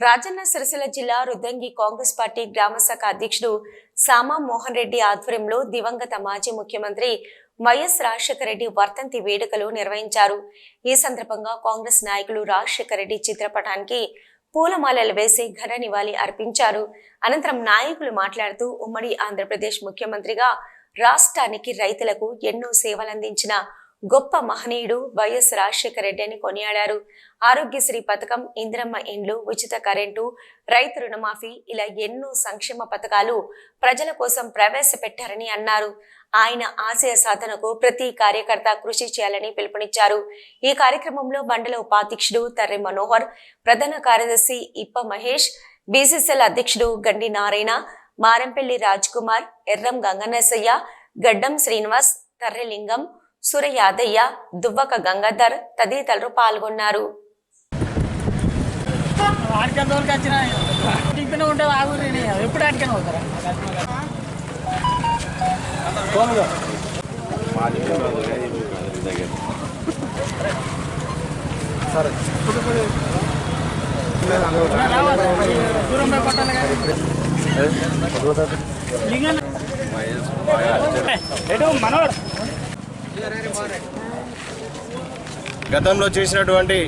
రాజన్న సిరిసిల్ల జిల్లా రుద్దంగి కాంగ్రెస్ పార్టీ గ్రామ శాఖ అధ్యక్షుడు సామా మోహన్ రెడ్డి ఆధ్వర్యంలో దివంగత మాజీ ముఖ్యమంత్రి వైఎస్ రాజశేఖర రెడ్డి వర్ధంతి వేడుకలు నిర్వహించారు. ఈ సందర్భంగా కాంగ్రెస్ నాయకులు రాజశేఖర రెడ్డి చిత్రపటానికి పూలమాలలు వేసి ఘన నివాళి అర్పించారు. అనంతరం నాయకులు మాట్లాడుతూ ఉమ్మడి ఆంధ్రప్రదేశ్ ముఖ్యమంత్రిగా రాష్ట్రానికి రైతులకు ఎన్నో సేవలందించిన గొప్ప మహనీయుడు వైఎస్ రాజశేఖర రెడ్డి అని కొనియాడారు. ఆరోగ్యశ్రీ పథకం ఇందిరమ్మ ఇండ్లు ఉచిత కరెంటు రైతు రుణమాఫీ ఇలా ఎన్నో సంక్షేమ పథకాలు ప్రజల కోసం ప్రవేశపెట్టారని అన్నారు. ఆయన ఆశయ సాధనకు ప్రతి కార్యకర్త కృషి చేయాలని పిలుపునిచ్చారు. ఈ కార్యక్రమంలో మండల ఉపాధ్యక్షుడు తర్రె మనోహర్ ప్రధాన కార్యదర్శి ఇప్ప మహేష్ బీసీసీఎల్ అధ్యక్షుడు గండి నారాయణ మారంపల్లి రాజ్ కుమార్ ఎర్రం గంగనసయ్య గడ్డం శ్రీనివాస్ తర్రెలింగం సుర యాదయ్య దువ్వక గంగాధర్ తదితరులు పాల్గొన్నారు. ఆడికల్ గతంలో చేసినటువంటి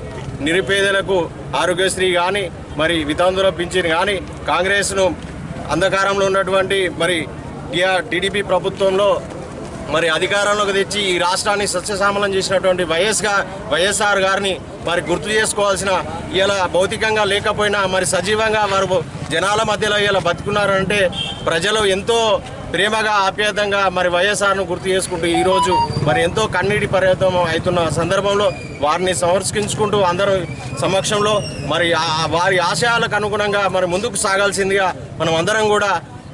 నిరుపేదలకు ఆరోగ్యశ్రీ కానీ మరి వితాంధుల పింఛన్ కానీ కాంగ్రెస్ను అంధకారంలో ఉన్నటువంటి మరి టీడీపీ ప్రభుత్వంలో మరి అధికారంలోకి తెచ్చి ఈ రాష్ట్రాన్ని సస్యశ్యామలం చేసినటువంటి వైఎస్గా వైఎస్ఆర్ గారిని మరి గుర్తు చేసుకోవాల్సిన ఇలా భౌతికంగా లేకపోయినా మరి సజీవంగా వారు జనాల మధ్యలో ఇలా బతుకున్నారంటే ప్రజలు ఎంతో ప్రేమగా ఆప్యాయంగా మరి వైఎస్ఆర్ను గుర్తు చేసుకుంటూ ఈరోజు మరి ఎంతో కన్నీటి పర్యటన అవుతున్న సందర్భంలో వారిని సంరక్షించుకుంటూ అందరూ సమక్షంలో మరి ఆ- వారి ఆశయాలకు అనుగుణంగా మరి ముందుకు సాగాల్సిందిగా మనం అందరం కూడా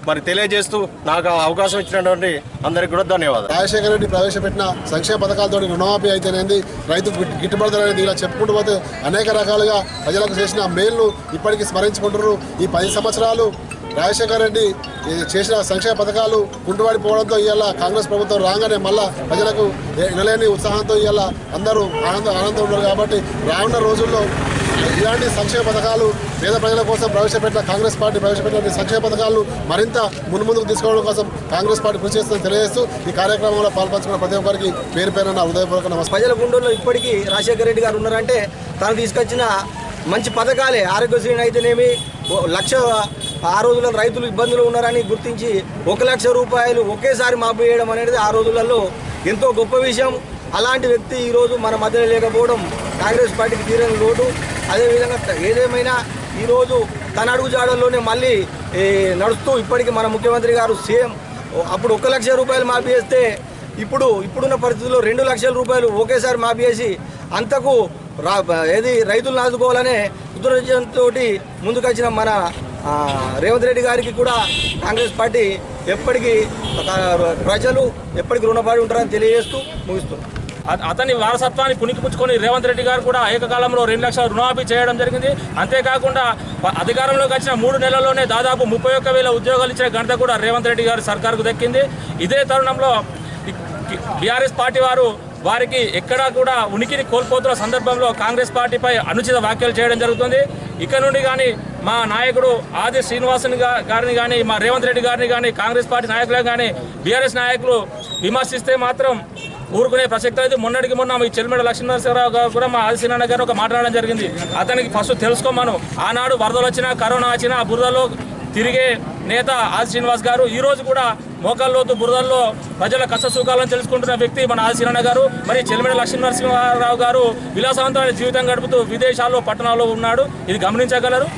మరి తెలియజేస్తూ నాకు అవకాశం ఇచ్చినటువంటి అందరికి కూడా ధన్యవాదాలు. రాజశేఖర రెడ్డి ప్రవేశపెట్టిన సంక్షేమ పథకాలతో రుణమాఫీ అయితేనేది? రైతు గిట్- ధర అనేది ఇలా చెప్పుకుంటూ పోతే అనేక రకాలుగా ప్రజలకు చేసిన మేలును ఇప్పటికీ స్మరించుకుంటున్నారు. ఈ పది సంవత్సరాలు రాజశేఖర రెడ్డి చేసిన సంక్షేమ పథకాలు కుంటుపడిపోవడంతో ఇవాళ కాంగ్రెస్ ప్రభుత్వం రాగానే మళ్ళా ప్రజలకు వినలేని ఉత్సాహంతో ఇవాళ అందరూ ఆనంద ఆనందం ఉన్నారు కాబట్టి రానున్న రోజుల్లో ఇలాంటి సంక్షేమ పథకాలు పేద ప్రజల కోసం ప్రవేశపెట్టిన కాంగ్రెస్ పార్టీ ప్రవేశపెట్టిన సంక్షేమ పథకాలు మరింత మున్ముందుకు తీసుకోవడం కోసం కాంగ్రెస్ పార్టీ కృషి చేస్తుందని తెలియజేస్తూ ఈ కార్యక్రమంలో పాల్పంచుకున్న ప్రతి ఒక్కరికి పేరు పేరున నా హృదయపూర్వక నమస్కారం. ప్రజల గుండెల్లో ఇప్పటికీ రాజశేఖర రెడ్డి గారు ఉన్నారంటే తను తీసుకొచ్చిన మంచి పథకాలే. ఆరోగ్యశ్రీ అయితేనేమి లక్ష ఆ రోజుల్లో రైతులు ఇబ్బందులు ఉన్నారని గుర్తించి ఒక లక్ష రూపాయలు ఒకేసారి మాపు చేయడం అనేది ఆ రోజులలో ఎంతో గొప్ప విషయం. అలాంటి వ్యక్తి ఈరోజు మన మధ్యలో లేకపోవడం కాంగ్రెస్ పార్టీకి తీరని లోటు. అదేవిధంగా ఏదేమైనా ఈరోజు తన అడుగు జాడల్లోనే మళ్ళీ నడుస్తూ ఇప్పటికీ మన ముఖ్యమంత్రి గారు సేమ్ అప్పుడు ఒక లక్ష రూపాయలు మాఫీ చేస్తే ఇప్పుడు ఇప్పుడున్న పరిస్థితుల్లో రెండు లక్షల రూపాయలు ఒకేసారి మాఫీ చేసి అంతకు రా ఏది రైతులను ఆదుకోవాలనే ఉద్దేశంతో ముందుకొచ్చిన మన రేవంత్ రెడ్డి గారికి కూడా కాంగ్రెస్ పార్టీ ఎప్పటికీ ప్రజలు ఎప్పటికీ రుణపడి ఉంటారని తెలియజేస్తూ ముగిస్తున్నాం. అతని వారసత్వాన్ని పుణికిపుచ్చుకొని రేవంత్ రెడ్డి గారు కూడా ఏకకాలంలో రెండు లక్షల రుణమాఫీ చేయడం జరిగింది. అంతేకాకుండా అధికారంలోకి వచ్చిన మూడు నెలల్లోనే దాదాపు ముప్పై ఒక్క వేల ఉద్యోగాలు ఇచ్చిన ఘనత కూడా రేవంత్ రెడ్డి గారు సర్కారుకు దక్కింది. ఇదే తరుణంలో బీఆర్ఎస్ పార్టీ వారు వారికి ఎక్కడా కూడా ఉనికిని కోల్పోతున్న సందర్భంలో కాంగ్రెస్ పార్టీపై అనుచిత వ్యాఖ్యలు చేయడం జరుగుతుంది. ఇక నుండి కానీ మా నాయకుడు ఆది శ్రీనివాసన్ గారిని కానీ మా రేవంత్ రెడ్డి గారిని కానీ కాంగ్రెస్ పార్టీ నాయకులను కానీ బీఆర్ఎస్ నాయకులు విమర్శిస్తే మాత్రం ఊరుకునే ప్రసక్తి అయితే మొన్నటికి మొన్న ఈ చెల్మెడ లక్ష్మీనరసింహరావు గారు కూడా మా ఆదిశీనాన్న గారు ఒక మాట్లాడడం జరిగింది. అతనికి ఫస్ట్ తెలుసుకోమను. ఆనాడు వరదలు వచ్చినా కరోనా వచ్చినా ఆ బురదలో తిరిగే నేత ఆది శ్రీనివాస్ గారు ఈరోజు కూడా మోకాల్లోతు బురదల్లో ప్రజల కష్ట సుఖాలను తెలుసుకుంటున్న వ్యక్తి మన ఆదిశీనారాయణ గారు. మరి చెల్మెడ లక్ష్మీనరసింహారావు గారు విలాసవంతమైన జీవితం గడుపుతూ విదేశాల్లో పట్టణాల్లో ఉన్నాడు. ఇది గమనించగలరు.